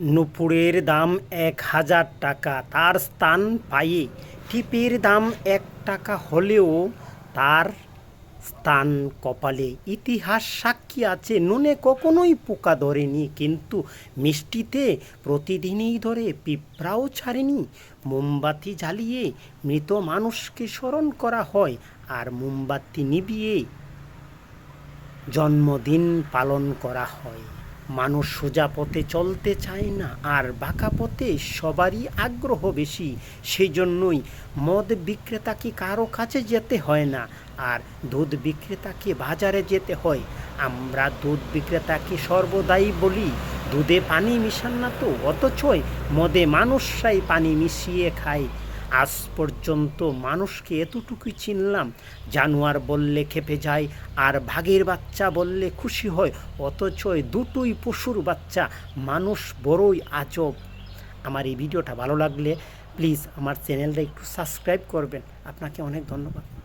নুপুরের দাম এক হাজার টাকা। তার স্থান পায়ে টিপের দাম এক টাকা হলেও তার স্থান কপালে ইতিহাস সাক্ষী আছে। নুনে কখনোই পোকা ধরেনি, কিন্তু মিষ্টিতে প্রতিদিনই ধরে পিঁপড়াও ছাড়েনি। মোমবাতি জ্বালিয়ে মৃত মানুষকে স্মরণ করা হয় আর মোমবাতি নিবিয়ে জন্মদিন পালন করা হয়। মানুষ সোজা পথে চলতে চায় না, আর বাঁকা পথে সবারই আগ্রহ বেশি। সেই জন্যই মদ বিক্রেতাকে কারও কাছে যেতে হয় না, আর দুধ বিক্রেতাকে বাজারে যেতে হয়। আমরা দুধ বিক্রেতাকে সর্বদাই বলি, দুধে পানি মিশান না তো, অথচই মদে মানুষরাই পানি মিশিয়ে খায়। আজ পর্যন্ত মানুষকে এতটুকুই চিনলাম, জানোয়ার বললে খেপে যায়, আর ভাগের বাচ্চা বললে খুশি হয়, অথচ দুটোই পশুর বাচ্চা, মানুষ বড়ই আজব। আমার এই ভিডিওটা ভালো লাগলে প্লিজ আমার চ্যানেলটা একটু সাবস্ক্রাইব করবেন। আপনাকে অনেক ধন্যবাদ।